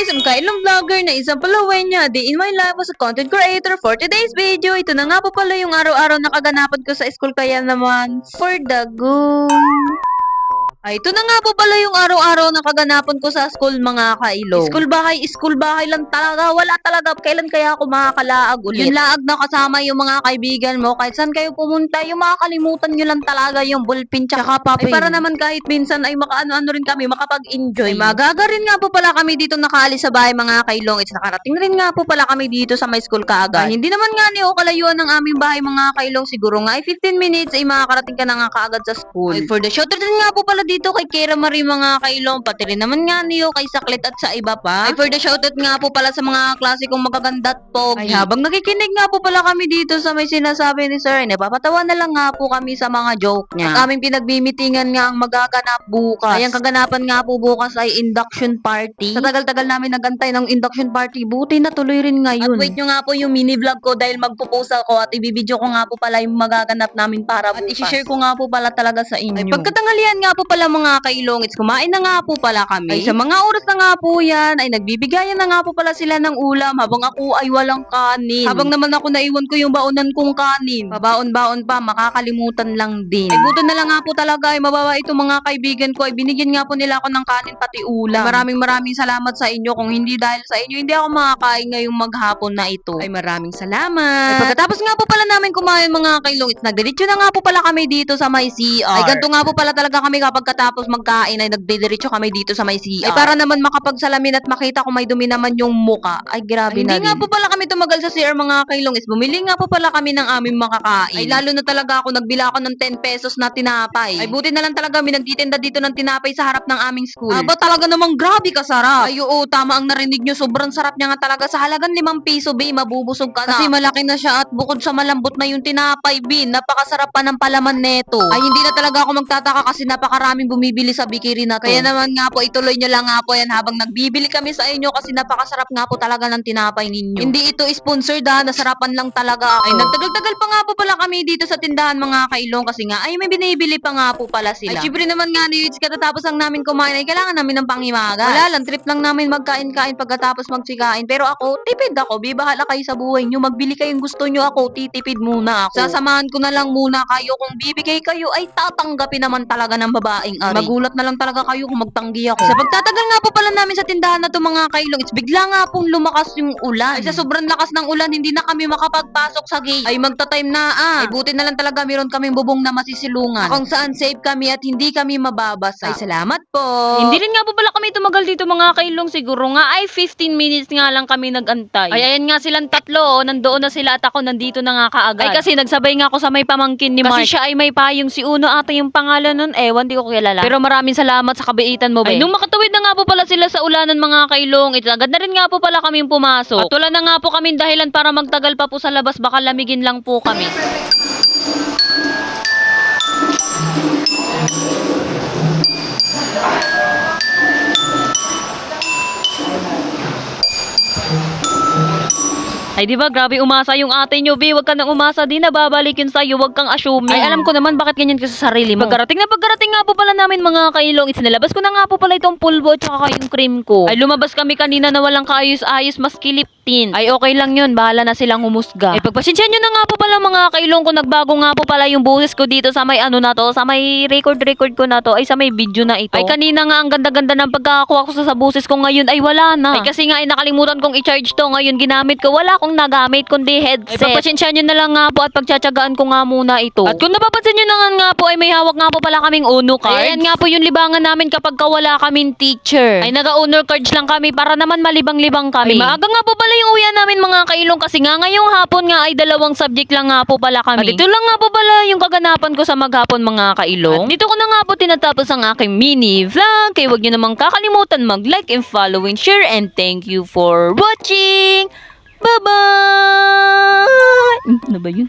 guys, ang kailong vlogger na isang palaway niya. Di in my life as a content creator for today's video. Ito na nga po pala yung araw-araw na kaganapan ko sa school kaya naman for the go. Ay, ito na nga po pala yung araw-araw na kaganapan ko sa school mga kailong. School bahay, school bahay lang talaga. Wala talaga. Kailan kaya ako makakalaag ulit? Yung laag na kasama yung mga kaibigan mo. Kahit saan kayo pumunta, yung makakalimutan nyo lang talaga yung ballpen tsaka papel. Ay, para naman kahit minsan ay makaano-ano rin kami, makapag-enjoy. Ay, magaga rin nga po pala kami dito nakaalis sa bahay mga kailong. It's nakarating rin nga po pala kami dito sa my school kaagad. Ay, hindi naman nga ni o kalayuan ng aming bahay mga kailong. Siguro nga ay 15 minutes ay makakarating ka na nga kaagad sa school. Ay, for the shooter din nga po pala dito kay Kira Marie mga kailong. Pati rin naman nga niyo kay Saklit at sa iba pa. Ay, for the shoutout nga po pala sa mga klase kong magaganda at pogi. Ay, habang nakikinig nga po pala kami dito sa may sinasabi ni Sir, napapatawa na lang nga po kami sa mga joke niya. At aming pinagmimitingan nga ang magaganap bukas. Ay, ang kaganapan nga po bukas ay induction party. Sa tagal-tagal namin nagantay ng induction party, buti na tuloy rin ngayon. At wait nyo nga po yung mini vlog ko dahil magpo-post ako at ibibideo ko nga po pala yung magaganap namin para bukas. At i-share ko nga po pala talaga sa inyo. Ay, pagkatanghalian nga po pala mga kailongits, kumain na nga po pala kami. Ay, sa mga oras na nga po yan, ay nagbibigayan na nga po pala sila ng ulam habang ako ay walang kanin. Habang naman ako naiwan ko yung baonan kong kanin. Pabaon-baon pa, makakalimutan lang din. Ay, buto na lang nga po talaga ay mabawa itong mga kaibigan ko. Ay, binigyan nga po nila ako ng kanin pati ulam. Ay, maraming maraming salamat sa inyo. Kung hindi dahil sa inyo, hindi ako makakain ngayong maghapon na ito. Ay, maraming salamat. Ay, pagkatapos nga po pala kumain mga kailongits, nagdiretso na nga po pala kami dito sa may CR. Ay, ganito nga po pala talaga kami kapag katapos magkain ay nagdidiretso kami dito sa may CR. Ay, para naman makapagsalamin at makita kung may dumi naman yung muka. Ay, grabe Ay, na hindi nga po pala kami tumagal sa CR mga kailongits. Bumili nga po pala kami ng aming makakain. Ay, lalo na talaga ako, nagbila ako ng 10 pesos na tinapay. Ay, buti na lang talaga may nagtitinda dito ng tinapay sa harap ng aming school. Aba, talaga namang grabe kasarap. Ay, oo, tama ang narinig nyo. Sobrang sarap niya nga talaga. Sa halagang 5 piso, be, mabubusog ka na. Kasi malaki na siya at bukod sa malambot na yung tinapay, be, napakasarap pa ng palaman neto. Ay, hindi na talaga ako magtataka kasi napakaraming bumibili sa bikiri na to. Kaya naman nga po, ituloy nyo lang nga po yan habang nagbibili kami sa inyo kasi napakasarap nga po talaga ng tinapay ninyo. Hindi ito sponsored ha, nasarapan lang talaga ako. Ay, nagtagal-tagal pa nga po pala kami dito sa tindahan mga kailong kasi nga, ay may binibili pa nga po pala sila. Ay, syempre naman nga ni katatapos lang namin kumain ay kailangan namin ng pangimaga. Wala lang, trip lang namin magkain-kain pagkatapos magsikain. Pero ako, tipid ako, bibahala kayo sa buhay nyo. Magbili kayong gusto nyo ako, titipid muna ako. Sasamahan ko na lang muna kayo. Kung bibigay kayo, ay tatanggapin naman talaga ng babaeng ari. Magulat na lang talaga kayo kung magtanggi ako. Sa pagtatagal nga po pala namin sa tindahan na to mga kailong, it's bigla nga pong lumakas yung ulan. Ay, sa sobrang lakas ng ulan, hindi na kami makapagpasok sa gate. Ay, magta-time na ah. Ay, buti na lang talaga meron kaming bubong na masisilungan. Kung saan safe kami at hindi kami mababasa. Ay, salamat po. Hindi rin nga po pala kami tumagal dito mga kailong. Siguro nga ay 15 minutes nga lang kami nagantay. Ay ayan nga silang tatlo. Oh. Nandoon na sila at ako nandito na nga kaagad. Ay kasi nagsabay nga ako sa may pamangkin ni Mark. Kasi siya ay may payong si Uno ata yung pangalan nun. Ewan di ko kilala. Pero maraming salamat sa kabaitan mo. Be. Ay nung makatawid na nga po pala sila sa ulanan mga kailong. Ito agad na rin nga po pala kaming pumasok. At wala na nga po kaming dahilan para magtagal pa po sa labas. Baka lamigin lang po kami. Ay, di ba? Grabe umasa yung ate nyo, B. Huwag ka nang umasa. Di na babalik yun sa'yo. Huwag kang assuming. Ay, alam ko naman bakit ganyan ka sa sarili mo. Pagkarating na pagkarating nga po pala namin mga kailong. Isinalabas ko na nga po pala itong pulbo at saka yung cream ko. Ay, lumabas kami kanina na walang kaayos-ayos maski lip tint. Ay, okay lang yun. Bahala na silang humusga. Ay, pagpasensya nyo na nga po pala mga kailong ko. Nagbago nga po pala yung boses ko dito sa may ano na to. Sa may record-record ko na to. Ay, sa may video na ito. Ay, kanina nga ang ganda-ganda ng pagkakakuha ko sa, sa boses ko ngayon. Ay, wala na. Ay, kasi nga ay nakalimutan kong i-charge to. Ngayon ginamit ko. Wala akong nagamit kundi headset. Ay, pagpasensya nyo na lang nga po at pagtsatsagaan ko nga muna ito. At kung napapansin nyo na nga, nga po ay may hawak nga po pala kaming Uno cards. Ay, ayan nga po yung libangan namin kapag ka wala kaming teacher. Ay, naga-owner cards lang kami para naman malibang-libang kami. Ay, maaga nga po pala yung uwian namin mga kailong kasi nga ngayong hapon nga ay dalawang subject lang nga po pala kami. At ito lang nga po pala yung kaganapan ko sa maghapon mga kailong. At dito ko na nga po tinatapos ang aking mini vlog. Kaya huwag nyo namang kakalimutan mag-like and follow and share and thank you for watching! Bye-bye! Ano ba yun?